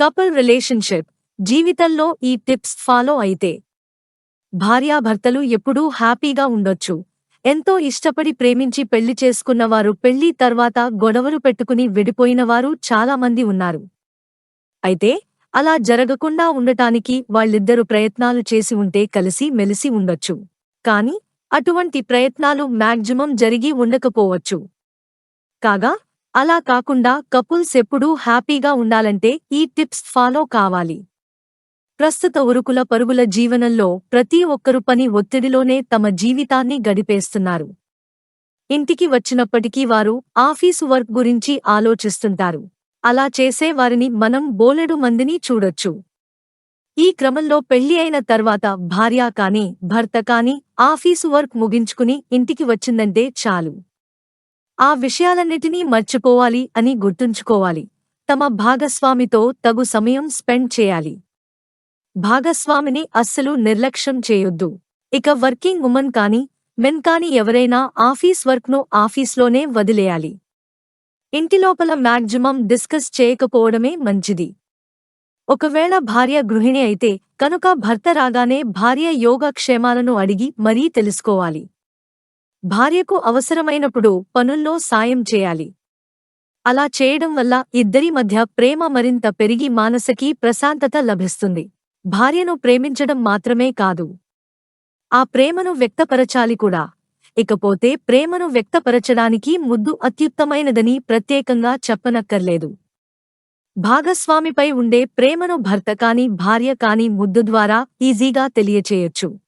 Couple relationship జీవితంలో ఈ tips follow అయితే. భార్యాభర్తలు ఎప్పుడూ హ్యాపీగా ఉండొచ్చు. ఎంతో ఇష్టపడి ప్రేమించి పెళ్ళి చేసుకున్నవారు పెళ్ళి తర్వాత గొడవలు పెట్టుకుని విడిపోయినవారు చాలామంది ఉన్నారు. అయితే అలా జరగకుండా ఉండటానికి వాళ్ళిద్దరు ప్రయత్నాలు చేసి ఉంటే కలిసి మెలిసి ఉండొచ్చు. కాని అటువంటి ప్రయత్నాలు మ్యాక్సిమం జరిగి ఉండకపోవచ్చు. కాగా అలా కాకుండా కపుల్స్ ఎప్పుడూ హ్యాపీగా ఉండాలంటే ఈ టిప్స్ ఫాలో కావాలి. ప్రస్తుత ఉరుకుల పరుగుల జీవనంలో ప్రతి ఒక్కరు పని ఒత్తిడిలోనే తమ జీవితాన్ని గడిపేస్తున్నారు. ఇంటికి వచ్చినప్పటికీ వారు ఆఫీసు వర్క్ గురించి ఆలోచిస్తుంటారు. అలా చేసే వారిని మనం బోలెడు మందిని చూడొచ్చు. ఈ క్రమంలో పెళ్ళి అయిన తర్వాత భార్య కాని భర్త కాని ఆఫీసు వర్క్ ముగించుకుని ఇంటికి వచ్చిందంటే చాలు. ఆ విషయాలన్నిటినీ మర్చిపోవాలి అని గుర్తుంచుకోవాలి. తమ భాగస్వామితో తగు సమయం స్పెండ్ చేయాలి. భాగస్వామిని అస్సలు నిర్లక్ష్యం చేయొద్దు. ఇక వర్కింగ్ ఉమెన్ కాని మెన్ కాని ఎవరైనా ఆఫీస్ వర్క్ను ఆఫీస్లోనే వదిలేయాలి. ఇంటిలోపల మ్యాక్సిమం డిస్కస్ చేయకపోవడమే మంచిది. ఒకవేళ భార్య గృహిణి అయితే కనుక భర్త రాగానే భార్య యోగక్షేమాలను అడిగి మరీ తెలుసుకోవాలి. భార్యకు అవసరమైనప్పుడు పనుల్లో సాయం చేయాలి. అలా చేయడం వల్ల ఇద్దరి మధ్య ప్రేమ మరింత పెరిగి మానసికి ప్రశాంతత లభిస్తుంది. భార్యను ప్రేమించడం మాత్రమే కాదు. ఆ ప్రేమను వ్యక్తపరచాలి కూడా. ఇకపోతే ప్రేమను వ్యక్తపరచడానికి ముద్దు అత్యుత్తమైనదని ప్రత్యేకంగా చెప్పనక్కర్లేదు. భాగస్వామిపై ఉండే ప్రేమను భర్త కాని భార్య కాని ముద్దు ద్వారా ఈజీగా తెలియచేయొచ్చు.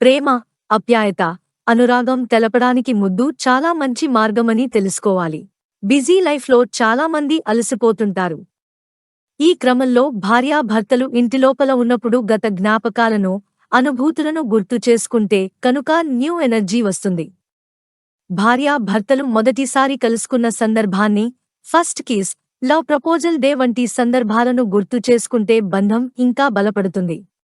ప్రేమ అప్యాయత అనురాగం తెలపడానికి ముద్దు చాలా మంచి మార్గమని తెలుసుకోవాలి. బిజీ లైఫ్లో చాలామంది అలసిపోతుంటారు. ఈ క్రమంలో భార్యాభర్తలు ఇంటిలోపల ఉన్నప్పుడు గత జ్ఞాపకాలను అనుభూతులను గుర్తు చేసుకుంటే కనుక న్యూ ఎనర్జీ వస్తుంది. భార్యాభర్తలు మొదటిసారి కలుసుకున్న సందర్భాన్ని first kiss love proposal day వంటి సందర్భాలను గుర్తు చేసుకుంటే బంధం ఇంకా బలపడుతుంది.